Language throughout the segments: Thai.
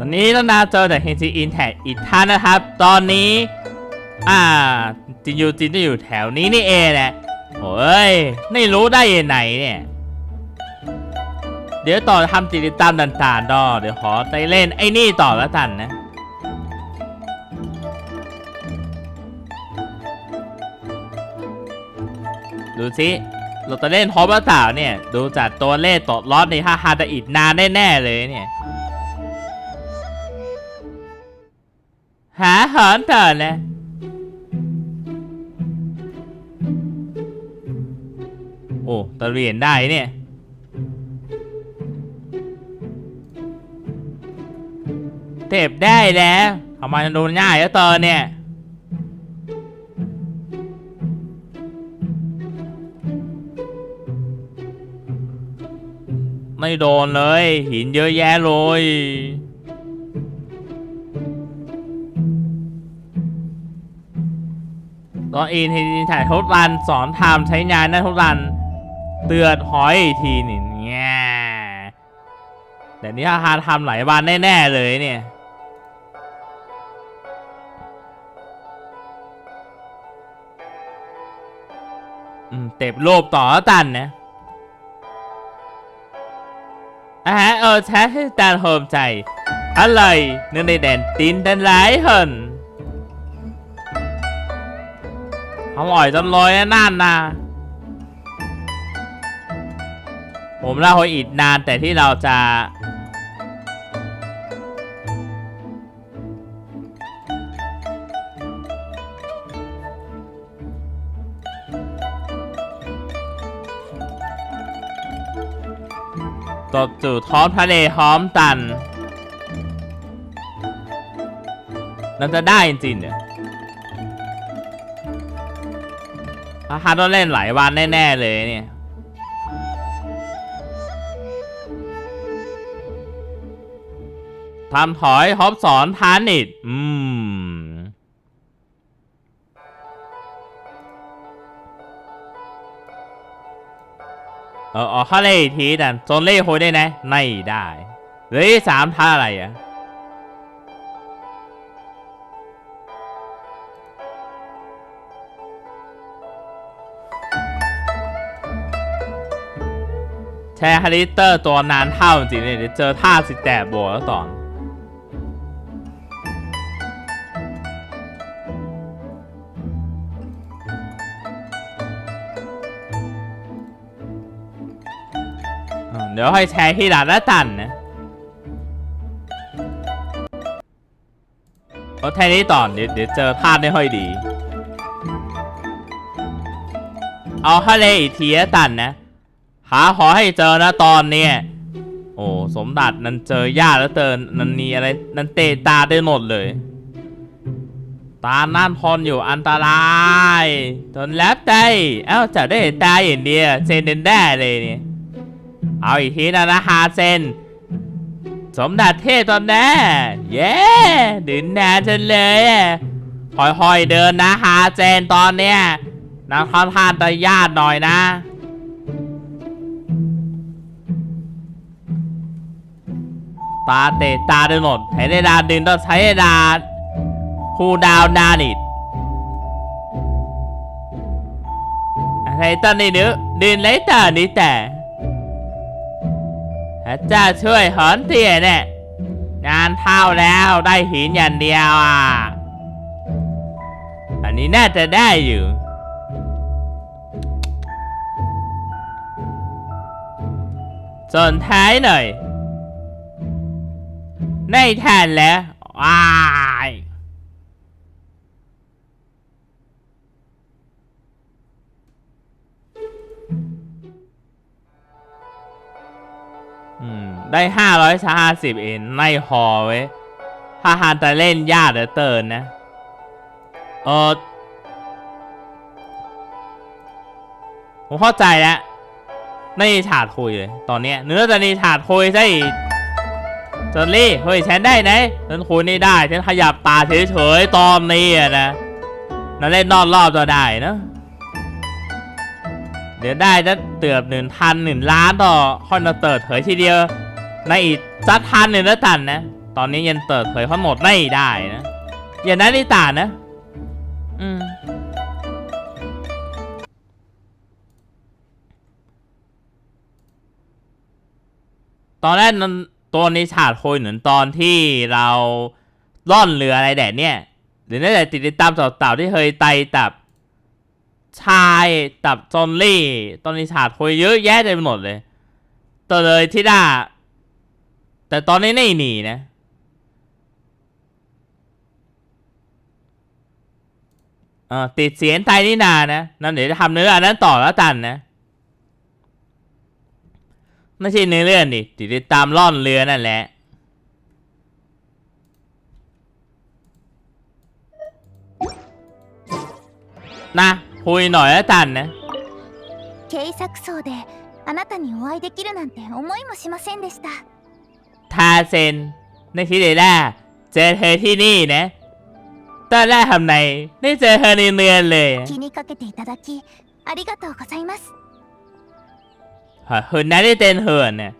ตอนนี้ต้องนาเจอแต่เฮนจีอินแท็กอีกท่านนะครับ ตอนนี้ อ่าจินยูจินจะอยู่แถวนี้นี่เองแหละโอ้ยไม่รู้ได้ยังไงเนี่ย เดี๋ยวต่อทำกิจกรรมต่างๆดอเดี๋ยวขอไปเล่นไอ้นี่ต่อแล้วกันนะดูสิเราจะเล่นฮอปเปอร์สาวเนี่ย ดูจากตัวเลขตดลอตในท่าฮาจะอีกนานแน่ๆเลยเนี่ย หาหอนต่อนะโอ้ตะเรียนได้เนี่ย เต็บได้แล้วทำไมโดนง่ายแล้วตอนเนี่ยไม่โดนเลย หินเยอะแยะเลย ตอนอินทีถ่ายทดรันสอนทำใช้งานได้ทดรันเตือนหอยอีกทีนี่เนี่ยแต่นี่ถ้าหาทำหลายวันแน่ๆเลยเนี่ยอืมเต็บโลบต่อตันนะอาหารเออแท้ให้ตาโฮมใจ อะไรเนื่องในแดนตินดันหลายเหิน อร่อยจนลอยนั่นนะผมเล่าให้อีกนานแต่ที่เราจะ ตบจู่ท้องทะเลห้อมตันนั่นจะได้จริงๆเนี่ย ถ้าฮาต้องเล่นหลายวันแน่ๆเลยเนี่ยทำถอยฮอปสอนทานิดอืม เออออเขาเล่ทีแต่โซนเล่โฮได้นะไม่ได้ เลืออีกสามท่าอะไรอะ แชร์ฮาริเตอร์ตัวนานเท่าจริงเนี่ยเดี๋ยวเจอท่าสิแตะบวแล้วตอนเดี๋ยวให้แชร์ที่หลานละตันนะเพราะแค่นี้ตอนเดี๋ยวเดี๋ยวเจอพลาดได้ค่อยดี เอาทะเลอีกทีละตันนะ หาขอให้เจอนะตอนนี้โอ้สมบัตินั้นเจอยากแล้วเตินนันมีอะไรนันเตะตาได้หมดเลย ตานั่นพรอยู่อันตรายจนแล้วใจเอ้าจะได้เห็นตาอย่างเดียวเซนเดนได้เลยเนี่ยเอาอีกทีนะนะฮาเซนสมดัติเทพตอนแน่เย้ดื่นนานจังเลยอะค่อยๆเดินนะฮาเซนตอนเนี้ยนะค่อนข้างจะยากหน่อยนะ ตาเตะตาเดินหมดใช้เวลาดึงต้องใช้เวลาคูดาวนานอีกอะไรตอนนี้เนื้อดึงเลยตานี้แต่พระเจ้าช่วยหอนเตี้ยเนี่ยงานเท่าแล้วได้หินอย่างเดียวอะ อันนี้น่าจะได้อยู่ส่วนท้ายหน่อย ได้ทานแล้วว้ายได้ห้าร้อยห้าสิบเอ็นไม่พอเว้ยถ้าฮานจะเล่นยากเหลือเกินนะ เออผมเข้าใจแล้วไม่ฉาดคุยเลย ตอนเนี้ยเนื้อจะในี่ฉาดคุยซะอีกจนลี่เฮ้ยฉันได้ไหนฉันคุยนี่ได้ฉันขยับตาเฉยๆตอนนี้อะนะนั่นเล่นนอกรอบจะได้นะเดี๋ยวได้จะเตือบหนึ่งพันหนึ่งล้านต่อคอนเตอร์เผยทีเดียวในอีกจัดพันหนึ่งแล้วกันนะ ตอนนี้ยังเปิดเผยข้อมูลไม่ได้นะอย่านั้นนิตานะ อืมตอนแรกนั้น ตัวนี้ฉาดโคยเหมือนตอนที่เราล่อนเรืออะไรแดดเนี่ยหรือน่าจะติดตามเต่าๆที่เคยไต่ตับ ชายตับจอนลี่ตอนนี้ฉาดโคยเยอะแยะเต็มไปหมดเลยตัวเลยที่ด่าแต่ตอนนี้ไม่หนีนะติดเสียงไตนี่นานะนั่นเดี๋ยวจะทำเนื้ออันนั้นต่อแล้วกันนะ ไม่ใช่เนื้อเรื่องดิติดตามล่อนเรือนั่นแหละ นะคุยหน่อยแล้วกันนะ 警察層であなたにお会いできるなんて思いもしませんでした ทาเซนในคิดเลยล่ะเจอเธอที่นี่นะตอนแรกทำไงได้เจอเธอในเรือนเลย 気にかけていただきありがとうございます Hả? Hường đã lấy tên Hường nè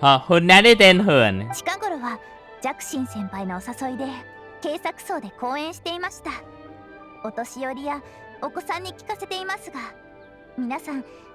Hả? Hường 先輩のお誘いで警察層で講演していましたお年寄りやお子さんに聞かせていますが皆さん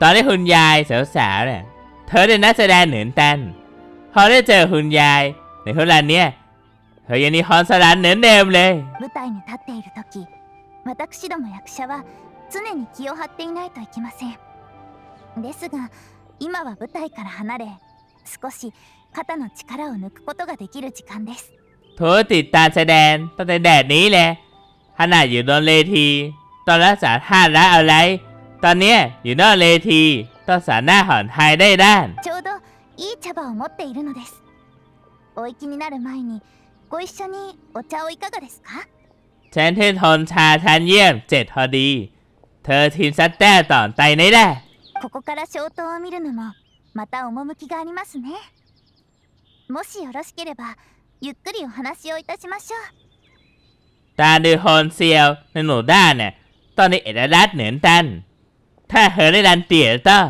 ตอนที่คุณยายสาวๆเนี่ยเธอเป็นนักแสดงเหนือนตัน พอได้เจอคุณยายในคนละเนี้ยเธอยังมีความสลานเหนือนเดิมเลย 舞台に立っている時私ども役者は常に気を張っていないといけませんですが今は舞台から離れ少し肩の力を抜くことができる時間です เธอติดตามแสดงตั้งแต่แดดนี้แหละขนาดอยู่บนเลที ตอนรักษาท่าและอะไร ตอนเนี้ยอยู่นอกเลทีต้องสารหน้าหอนไทยได้ด้าน ちょうどいい茶葉を持っているのですお行きになる前にご一緒にお茶をいかがですか ฉันเทนทนชาชันเยี่ยมเจ็ดพอดี เธอทีมซัดแต้ต่อนไตในได้ ここから消灯を見るのもまた趣がありますねもしよろしければゆっくりお話をいたしましょう ตาดูฮอนเซียวในหนูด้านเนี่ยตอนนี้เอ็ดรัดเหนือนตัน ถ้าเธอได้ดันเตี๋ยต้อ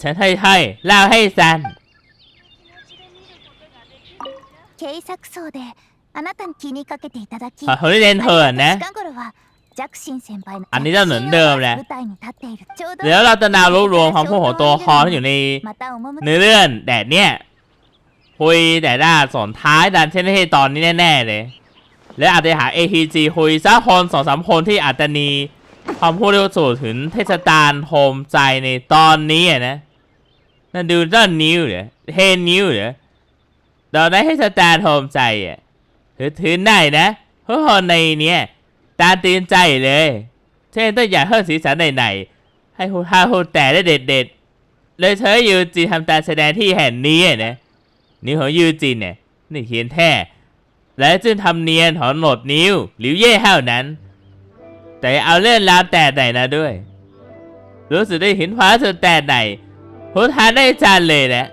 ฉันค่อยๆเล่าให้ซัน 警察層であなたに気にかけていただき ขอเขาได้เล่นเถินนะ 近頃はジャクシン先輩の อันนี้จะเหมือนเดิมแหละ 舞台に立っているちょうど เดี๋ยวเราจะนารวบรวมคำพูดของตัวละครที่อยู่ใน また趣 เนื้อเรื่องแดดเนี่ยคุยแต่ด้าสอนท้ายดันเช่นที่ตอนนี้แน่ๆเลย และอาจจะหา ATG คุยสักคนสองสามคนที่อาจจะมี ความพูดเรื่องสู่ถึงเทศกาลโฮมใจในตอนนี้อะนะนั่นดูด้านนิ้วเหรอเทนนิ้วเหรอเราได้เทศกาลโฮมใจอะถือถือได้นะเพราะคนในเนี้ยตาตื่นใจเลย เช่นต้องอยากเพิ่มสีสันไหนๆให้ฮูฮาฮูแต่ได้เด็ดๆเลยเธอยูจีทำการแสดงที่แห่งนี้อะนะนิ้วของยูจีเนี่ยนี่เขียนแท้และจึงทำเนียนของหนดนิ้วหลิวเย่เท่านั้น แต่เอาเรื่องราวแต่ไหนนะด้วย รู้สึกได้เห็นความสุดแต่ไหนพูดทานได้จานเลยแหละ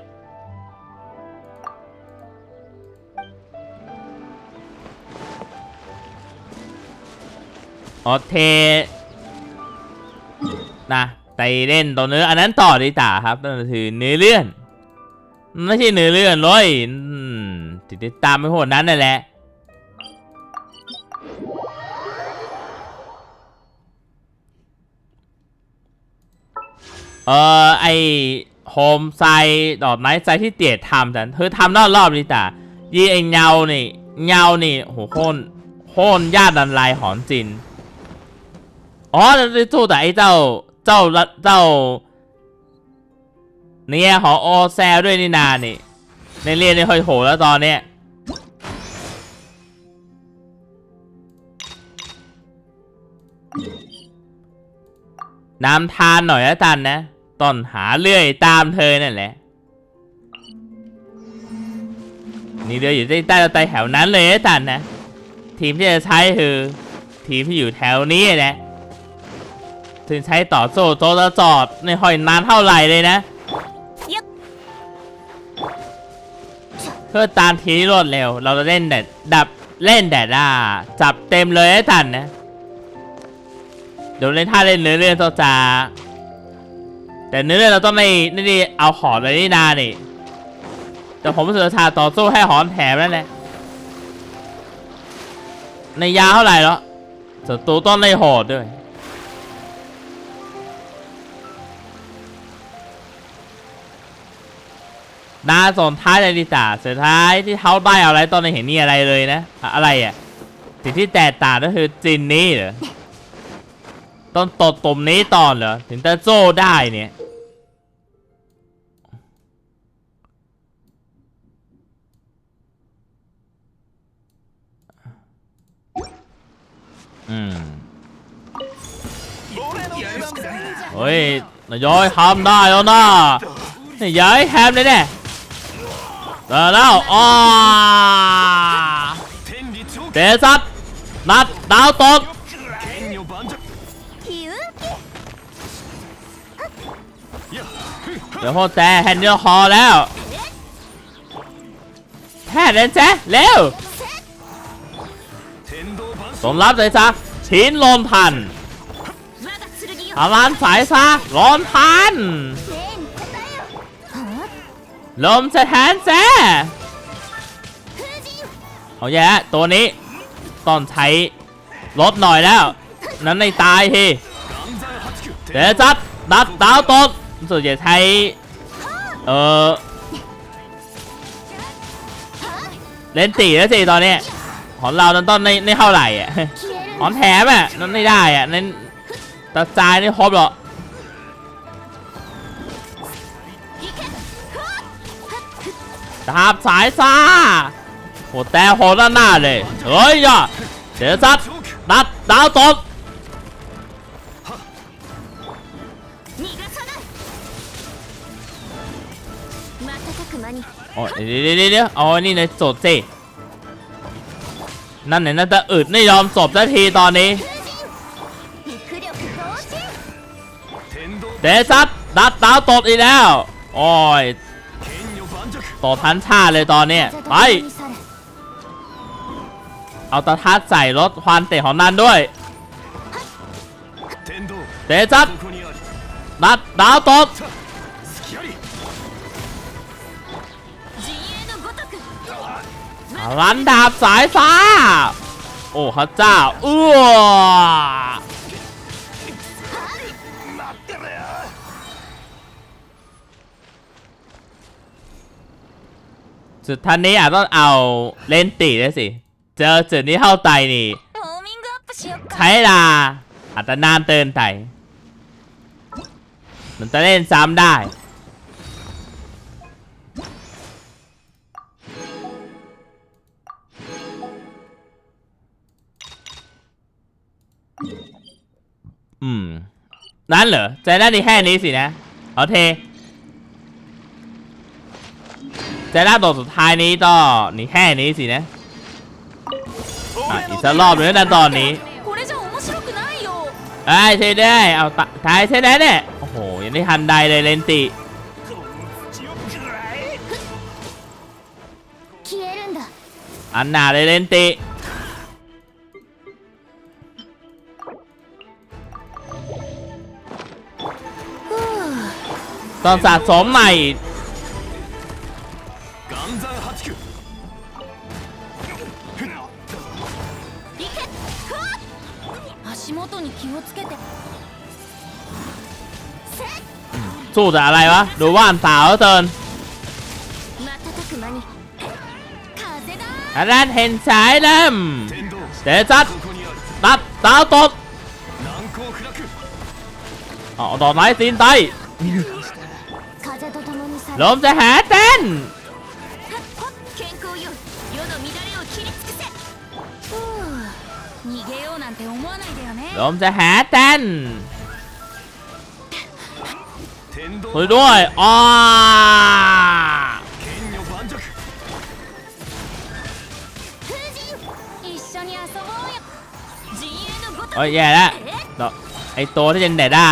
โอเคนะไปเล่นตัวเนื้ออันนั้นต่อดีตาครับนั่นคือเนื้อเรื่องไม่ใช่เนื้อเรื่องเลยติดตามไปโหดนั้นนั่นแหละ เออไอโฮมไซดอกไม้ไซที่เตี๋ยทำแต่เธอทำรอบรอบนี่แต่ยี่ไอเงานี่เงานี่โหโค่นโค่นญาติดันลายหอนจินอ๋อจะสู้แต่ไอเจ้าเจ้าเจ้าเนี่ยหอโอแซด้วยนี่นานี่ในเรียนในหอยโหแล้วตอนเนี้ยน้ำทานหน่อยแล้วจันนะ ต้นหาเรื่อยตามเธอนั่นแหละ นี่เรืออยู่ใต้ใต้ใต้แถวนั้นเลยละกันนะ ทีมที่จะใช้คือ ทีมที่อยู่แถวนี้แหละถึงใช้ต่อโซ่โจจะจอดในหอยนานเท่าไหร่เลยนะเพื่อตามทีที่รวดเร็ว เราจะเล่นแต่ดับเล่นแต่ด่าจับเต็มเลยให้ทันนะเดี๋ยวเล่นท่าเล่นเนื้อเรื่องต่อจา แต่เนื้อเรื่องเราต้องในนี่ดิเอาหอนเลยนี่นานี่แต่ผมรู้สึกว่าชาต่อสู้ให้หอนแถมนั่นแหละในยาเท่าไหร่แล้วศัตรูต้องในโหดด้วยนาส่วนท้ายเลยดีจ่าสุดท้ายที่เขาใบเอาอะไรตอนนี้เห็นนี่อะไรเลยนะอะอะไรอะสิ่งที่แตกต่างก็คือจินนี่เหรอ ต้องตดตุ่มนี้ตอนเหรอ ถึงจะโจ้ได้เนี่ย อืมเฮ้ยนายย้อยทำได้แล้วนะนี่ย้อยแฮมเลยแน่แล้วอ๋อเตะซับนัดดาวตก เดี๋ยวพ่อแต่แฮนเดอร์คอแล้วแท้เลยจ้เร็วสมรับเลยจ้ะชิ้นลมพันอาลานสายซะลมพันลมสะแทนแจ้เอาแย่ตัวนี้ต้องใช้ลดหน่อยแล้ว นั้นในตายทีเดี๋ยวจัดดับดาวตก ส่วนใหญ่ใช้ เออเล่นตีแล้วสิตอนนี้ของเราตอนต้นในในเท่าไหร่อะหอนแถมอะนั่นไม่ได้อะในตาจายไม่ครบหรอกาบสายซาโหแต่หด้นหน้าเลย เฮ้ยย่าเดี๋ยซัดดัดดาวตก อ๋เดี๋ยวเดี๋ยวเดี๋ยวอ๋นี่นายโสดสินั่นไหนน่าจะอึดไม่ยอมจบสักทีตอนนี้เดซัดดัดดาวตดอีกแล้ว โอ้ยตดทันชาเลยตอนนี้ไป เอาตะทัดใส่รถควันเตะของนันด้วยเดซัดดัดดาวตด รันดาบสายฟ้า โอ้พระเจ้าอื้อสุดท่านนี้อาจต้องเอาเล่นตีได้สิ เจอจุดนี้เข้าไตนี่ ใช่ลาอาจจะนานเตินไตมันจะเล่นซ้ำได้ อืม นั่นเหรอใจได้ดีแค่นี้สินะเอาเทใจได้ตัวสุดท้ายนี้ก็นี่แค่นี้สินะ อ่ะอีกสักรอบหนึงนะตอนนี้ これじゃ面白くないよ ไอ้ยใช่ได้ เอาตะท้ายใช่ได้เนี่ยโอ้โห ยังไม่ทันใดเลยเลนติ 強くらい消えるんだ อันหนาเลยเลนติ ลองสะสมใหม่สู้แต่อะไรวะ ดูว่านสาวเตินอาจารย์เห็นสายเล่มเตะจัดตัดตาตกอ๋อดอกไม้สินไต ลมจะหาเต้นลมจะหาเต้นคุยด้วยอ๋อโอ้ยแย่แล้วไอตัวที่เป็นเดด้า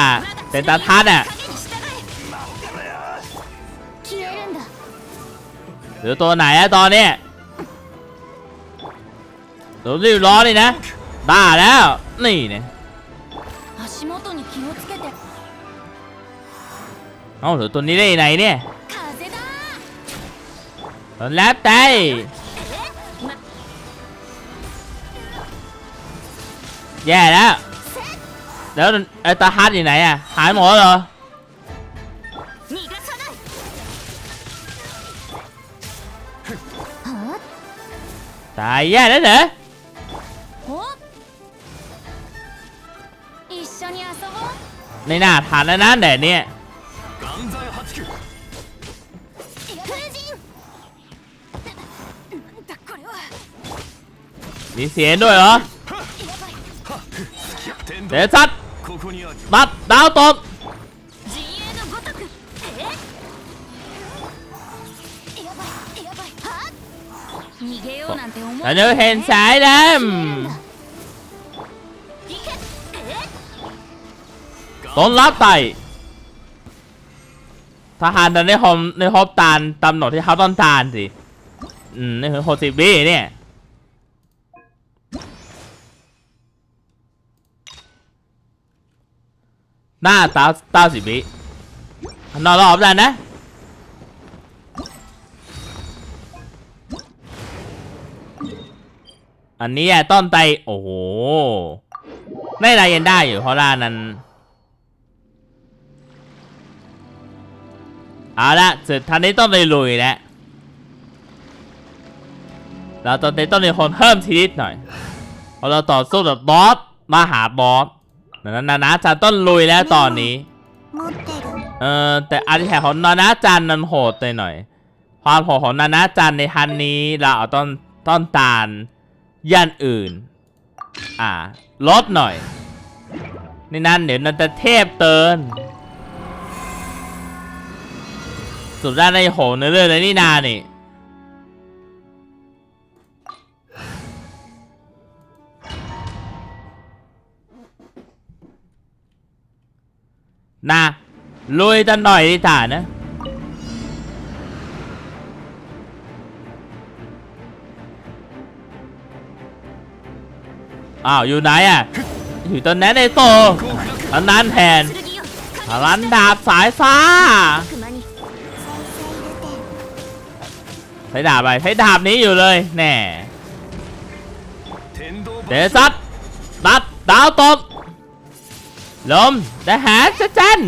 เป็นตาทัดอะ รือตัวไหนอะตอนนี้ตัวรีบร้อนเลยนะบ้าแล้ว นี่เนี่ยเอาหรือตัวนี้ได้ไหนเนี่ยตอนแล้วแต่แย่แล้วแล้วไอ้ตาฮัทอยู่ไหนอะหายหมดเหรอ ตายแย่แล้วเหรอไม่น่าทานแล้วนะแต่เนี่ยมีเสียงด้วยเหรอเดี๋ยวซัดบัดดาวตบ ธนูเห็นสายดำต้นรับไตทหารดันในหอมในฮอบตานตำหนดที่เขาต้องตานสิ อืมนี่คือหกสิบีเนี่ยหน้าตาตาสิบีนอนรอบด้านนะ อันนี้ต้นไตโอ้โหได้ไรยันได้อยู่เพราะล่านั้นเอาละสุดทันนี้ต้องไปลุยแล้วเราต้นนี้ต้องมีคนเพิ่มชีวิตหน่อยพอเราต่อสู้กับบอสมาหาบอสนั้นนะนะจันต้นลุยแล้วตอนนี้เออแต่อาร์ติแทของนานาจันนั้นโหดไปหน่อยความโหดของนานาจันในทันนี้เราเอาต้นต้นตาล ยันอื่น อ่า ลดหน่อย ในนั้นเดี๋ยวนันจะเทพเตินสุดด้านในโหนเรื่องเลยนี่นานี่นะลุยกันหน่อยดีกว่านะ อ้าวอยู่ไหนอะอยู่ตอนนั้นในโตอันนั้นแทนพลันดาบสายฟ้าใช้ดาบไปใช้ดาบนี้อยู่เลยแน่เดซัดตัดดาวตบลมทหารสจัน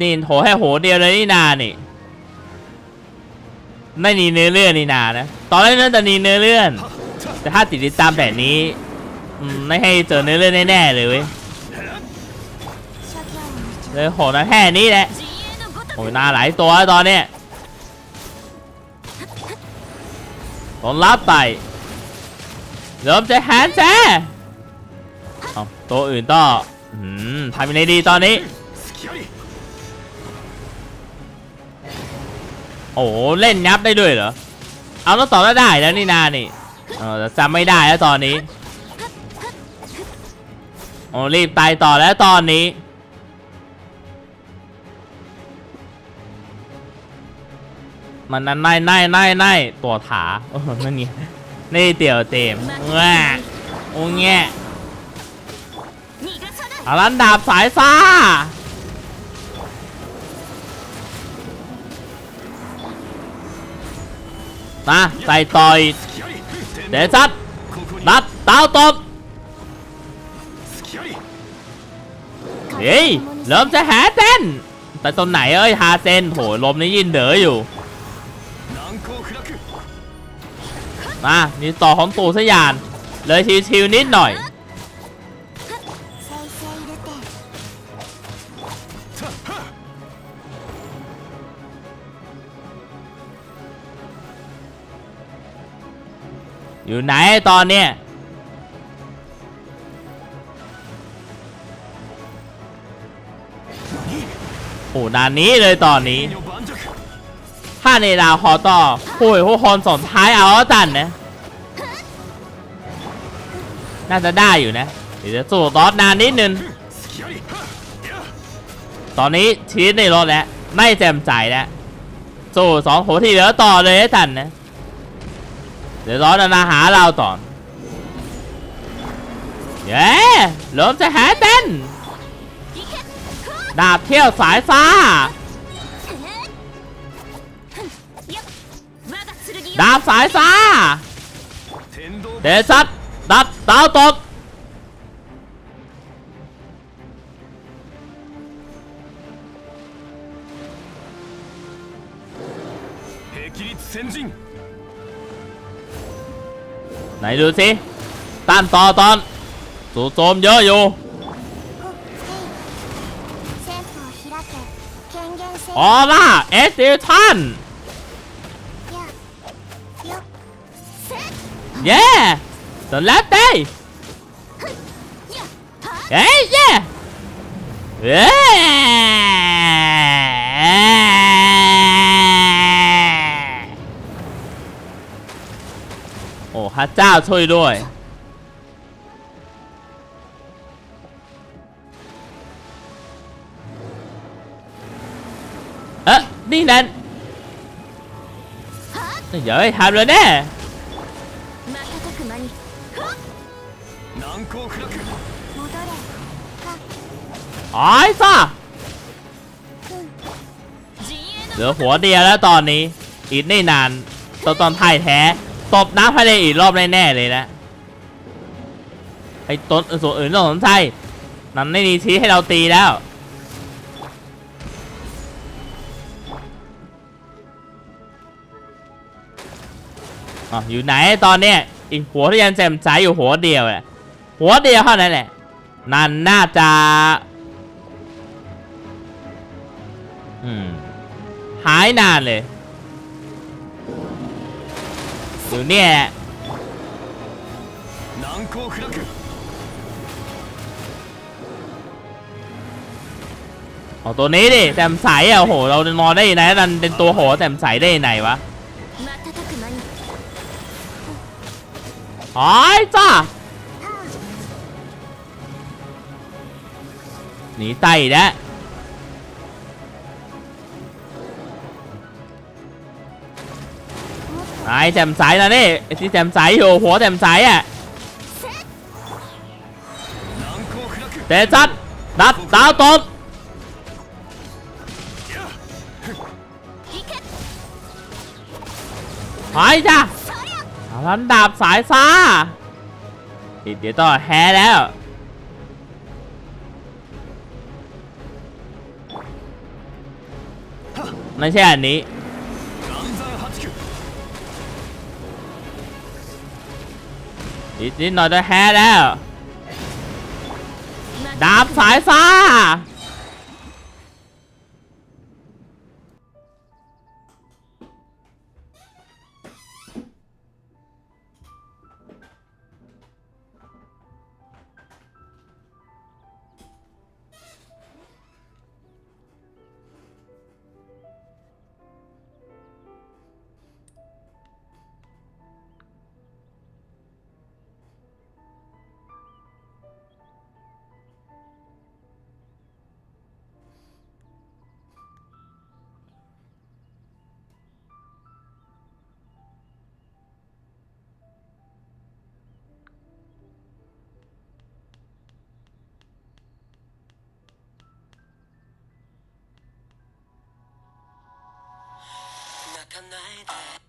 นี่โหให้โหเดียวเลยนี่นานี่ ไม่มีเนื้อเรื่องนี่นานะ ตอนแรกน่าจะมีเนื้อเรื่อง แต่ถ้าติดตามแต่นี้ไม่ให้เจอเนื้อเรื่องแน่ๆเลยเว้ยเลยโหนะแค่นี้แหละโอ้ยนาหลายตัวตอนเนี้ยผลลับไปเริ่มจะแฮนแจ้ตัวอื่นต่อทำยังไงดีตอนนี้ โอ้เล่นยับได้ด้วยเหรอ เอาแล้วต่อแล้วได้แล้วนี่นานี่เออจำไม่ได้แล้วตอนนี้โอ้รีบตายต่อแล้วตอนนี้ มันนั่นไน่ไน่ไน่ไน่ตัวถาโอ้นั่นนี่นี่เตี่ยวเต็มแง่โอ้เงี้ยอลันดาบสายซ่า มาใส่ต่อยเดซัดนัดตาวตบเฮ้ยเริ่มจะหาเต้นแต่ตอนไหนเอ้ยฮาเซนโหลมนี้ยินเด๋ออยู่มามีต่อของตูสยาน เลยชิวๆนิดหน่อย อยู่ไหนตอนเนี้ยโอ้นานนี้เลยตอนนี้ถ้าในดาวคอต่อโอ้ยโหคอนสอนท้ายเอาตันนะ น่าจะได้อยู่นะเดี๋ยวจะสู้ตอนนานนิดนึงตอนนี้ชีสในรถแล้ว ไม่แจ่มใจแล้วสู้สองโหที่เหลือต่อเลยตันนะ เดี๋ยวร้อนนาหาเราต่อเย้ลมจะหาเต้น ดาบเที่ยวสายฟ้า ดาบสายฟ้า เดซัตดับดาวตกเฮกิริเซ ไหนดูสิต้านต่อตอนสูโจมเยอะอยู่ออล่าเอสเดชันเย่สลับได้เฮ้ยเย่เย้ พระเจ้าช่วยด้วย เอ๊ะนี่นั่นเดี๋ยวทำเลยแน่ไอ้ซ่าเหลือหัวเดียวแล้วตอนนี้ อีกไม่นานตอนตอนไทยแท้ ตบน้ำทะเลอีกรอบแน่ๆเลยนะไอ้ต้นส่วนอื่นต้องสนใจนั่นไม่มีชี้ให้เราตีแล้วอะอยู่ไหนตอนเนี้ยอีกหัวที่ยังแจ่มใสอยู่หัวเดียวแหละหัวเดียวเท่านั้นแหละนั่นน่าจะหายนานเลย อยู่เนี่ยอาตัวนี้ดิแต้มใสอะโห เรานอนได้ยังไงดันเป็นตัวโหแต้มใสได้ยังไงวะหายจ้าหนีไตแล้ว ไอ้แจมสายนะนี่ไอ้ที่แจมสายอยู่หัวแจมสายอะเตะซัดดับดาวตบหายจ้ารันดาบสายฟ้าเดี๋ยวต่อแฮแล้วไม่ใช่อันนี้ อีกนิดหน่อยจะแฮแล้ว ดาบสายฟ้า my day.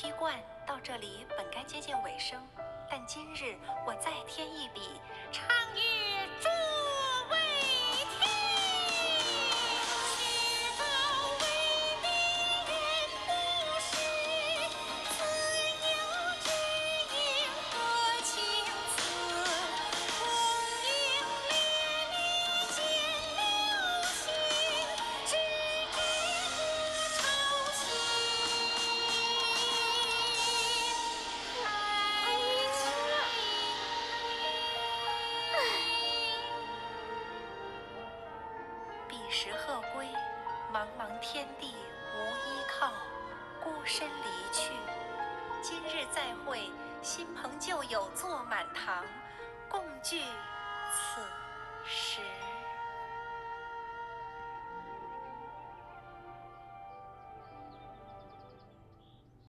批冠到这里本该接近尾声，但今日我再添一笔，唱与天地无依靠，孤身离去。今日再会，新朋旧友坐满堂，共聚